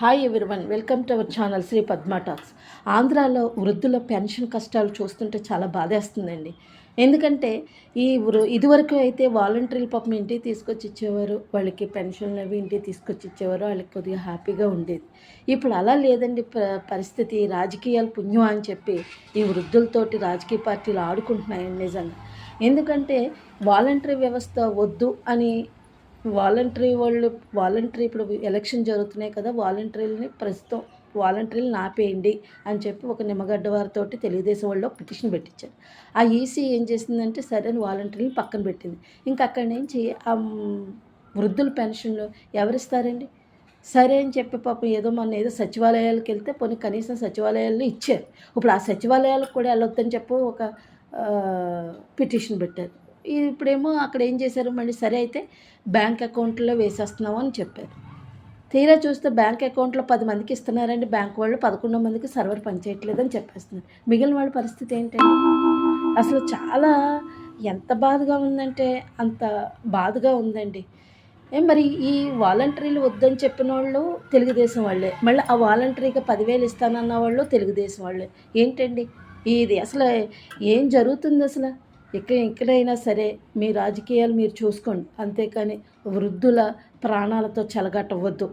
Hi everyone welcome to our channel Sri Padma talks ఆంధ్రాలో వృద్ధుల pension కష్టాలు చూస్తుంటే చాలా బాధేస్తుందండి. ఎందుకంటే ఈ ఇదివరకు అయితే వాలంటీర్లు పాపం ఇంటికి తీసుకొచ్చి ఇచ్చేవారు వాళ్ళకి పెన్షన్లు అవి ఇంటికి తీసుకొచ్చి ఇచ్చేవారు వాళ్ళకి కొద్దిగా హ్యాపీగా ఉండేది. ఇప్పుడు అలా లేదండి ప- పరిస్థితి రాజకీయాలు పుణ్యం అని చెప్పి ఈ వృద్ధులతోటి రాజకీయ పార్టీలు ఆడుకుంటున్నాయండి నిజంగా. ఎందుకంటే వాలంటరీ వ్యవస్థ వద్దు అని వాలంటరీ వాళ్ళు వాలంటరీ ఇప్పుడు ఎలక్షన్ జరుగుతున్నాయి కదా వాలంటరీలని ప్రస్తుతం వాలంటరీలు నాపేయండి అని చెప్పి ఒక నిమ్మగడ్డ వారితో తెలుగుదేశం వాళ్ళు పిటిషన్ పెట్టించారు. ఆ ఈసీ ఏం చేసిందంటే సరే అని వాలంటరీని పక్కన పెట్టింది. ఇంకా అక్కడి నుంచి ఆ వృద్ధుల పెన్షన్లు ఎవరిస్తారండి? సరే అని చెప్పి పాపం ఏదో మన ఏదో సచివాలయాలకు వెళ్తే పోనీ కనీసం సచివాలయాల్లో ఇచ్చారు. ఇప్పుడు ఆ సచివాలయాలకు కూడా వెళ్ళొద్దని చెప్పి ఒక పిటిషన్ పెట్టారు. ఇప్పుడేమో అక్కడ ఏం చేశారు? మళ్ళీ సరే అయితే బ్యాంక్ అకౌంట్లో వేసేస్తున్నాము అని చెప్పారు. తీరా చూస్తే బ్యాంక్ అకౌంట్లో పది మందికి ఇస్తున్నారండి. బ్యాంక్ వాళ్ళు పదకొండు మందికి సర్వర్ పనిచేయట్లేదని చెప్పేస్తున్నారు. మిగిలిన వాళ్ళ పరిస్థితి ఏంటండి అసలు చాలా ఎంత బాధగా ఉందంటే అంత బాధగా ఉందండి. ఏం మరి ఈ వాలంటరీలు వద్దని చెప్పిన వాళ్ళు తెలుగుదేశం వాళ్ళే. మళ్ళీ ఆ వాలంటరీగా పదివేలు ఇస్తానన్న వాళ్ళు తెలుగుదేశం వాళ్ళే. ఏంటండి? ఇది అసలు ఏం జరుగుతుంది అసలు? ఇక్కడ ఎక్కడైనా సరే మీ రాజకీయాలు మీరు చూసుకోండి. అంతేకాని వృద్ధుల ప్రాణాలతో చెలగట్టవద్దు